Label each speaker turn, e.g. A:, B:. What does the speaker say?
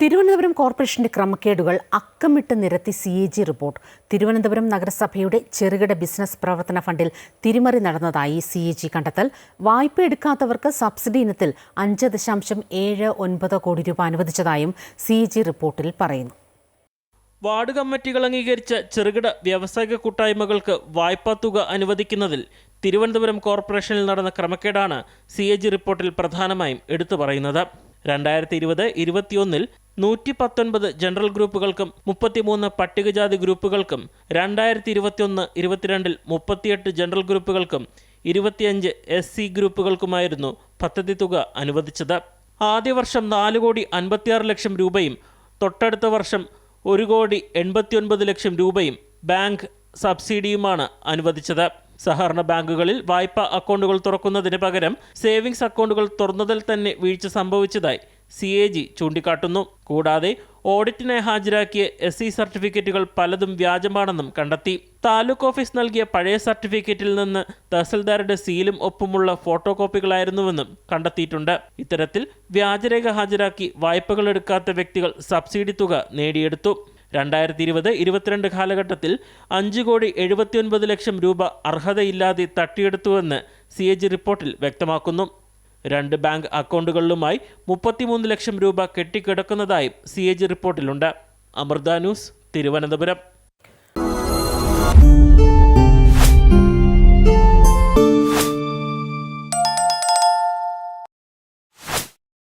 A: തിരുവനന്തപുരം കോർപ്പറേഷന്റെ ക്രമക്കേടുകൾ അക്കമിട്ട് നിരത്തി C A G report. Thiruvananthapuram നഗരസഭയുടെ ചെറുകിട ബിസിനസ് പ്രവർത്തന ഫണ്ടിൽ തിരിമറി നടന്നതായി സി എ ജി കണ്ടെത്തൽ. വായ്പ എടുക്കാത്തവർക്ക് സബ്സിഡി ഇനത്തിൽ അഞ്ച് ദശാംശം ഏഴ് ഒൻപത് കോടി രൂപ അനുവദിച്ചതായും സി എ ജി റിപ്പോർട്ടിൽ പറയുന്നു.
B: വാർഡ് കമ്മിറ്റികൾ അംഗീകരിച്ച ചെറുകിട വ്യാവസായിക കൂട്ടായ്മകൾക്ക് വായ്പാ തുക അനുവദിക്കുന്നതിൽ തിരുവനന്തപുരം കോർപ്പറേഷനിൽ നടന്ന ക്രമക്കേടാണ് സി എ ജി റിപ്പോർട്ടിൽ പ്രധാനമായും എടുത്തു പറയുന്നത്. രണ്ടായിരത്തി ഇരുപത് ഇരുപത്തിയൊന്നിൽ നൂറ്റി പത്തൊൻപത് ജനറൽ ഗ്രൂപ്പുകൾക്കും മുപ്പത്തിമൂന്ന് പട്ടികജാതി ഗ്രൂപ്പുകൾക്കും രണ്ടായിരത്തി ഇരുപത്തിയൊന്ന് ഇരുപത്തിരണ്ടിൽ മുപ്പത്തിയെട്ട് ജനറൽ ഗ്രൂപ്പുകൾക്കും ഇരുപത്തിയഞ്ച് എസ് സി ഗ്രൂപ്പുകൾക്കുമായിരുന്നു പദ്ധതി തുക അനുവദിച്ചത്. ആദ്യ വർഷം നാല് കോടി അൻപത്തിയാറ് ലക്ഷം രൂപയും തൊട്ടടുത്ത വർഷം ഒരു കോടി എൺപത്തിയൊൻപത് ലക്ഷം രൂപയും ബാങ്ക് സബ്സിഡിയുമാണ് അനുവദിച്ചത്. സഹകരണ ബാങ്കുകളിൽ വായ്പാ അക്കൗണ്ടുകൾ തുറക്കുന്നതിന് പകരം സേവിങ്സ് അക്കൗണ്ടുകൾ തുറന്നതിൽ തന്നെ വീഴ്ച സംഭവിച്ചതായി സി എ ജി ചൂണ്ടിക്കാട്ടുന്നു. കൂടാതെ ഓഡിറ്റിനെ ഹാജരാക്കിയ എസ് സി സർട്ടിഫിക്കറ്റുകൾ പലതും വ്യാജമാണെന്നും കണ്ടെത്തി. താലൂക്ക് ഓഫീസ് നൽകിയ പഴയ സർട്ടിഫിക്കറ്റിൽ നിന്ന് തഹസിൽദാരുടെ സീലും ഒപ്പുമുള്ള ഫോട്ടോ കോപ്പികളായിരുന്നുവെന്നും കണ്ടെത്തിയിട്ടുണ്ട്. ഇത്തരത്തിൽ വ്യാജരേഖ ഹാജരാക്കി വായ്പകൾ എടുക്കാത്ത വ്യക്തികൾ സബ്സിഡി തുക നേടിയെടുത്തു. രണ്ടായിരത്തി ഇരുപത് ഇരുപത്തിരണ്ട് കാലഘട്ടത്തിൽ അഞ്ച് കോടി എഴുപത്തിയൊൻപത് ലക്ഷം രൂപ അർഹതയില്ലാതെ തട്ടിയെടുത്തുവെന്ന് സി റിപ്പോർട്ടിൽ വ്യക്തമാക്കുന്നു. രണ്ട് ബാങ്ക് അക്കൗണ്ടുകളിലുമായി മുപ്പത്തിമൂന്ന് ലക്ഷം രൂപ കെട്ടിക്കിടക്കുന്നതായും സി എ ജി റിപ്പോർട്ടിലുണ്ട്. അമൃത ന്യൂസ് തിരുവനന്തപുരം.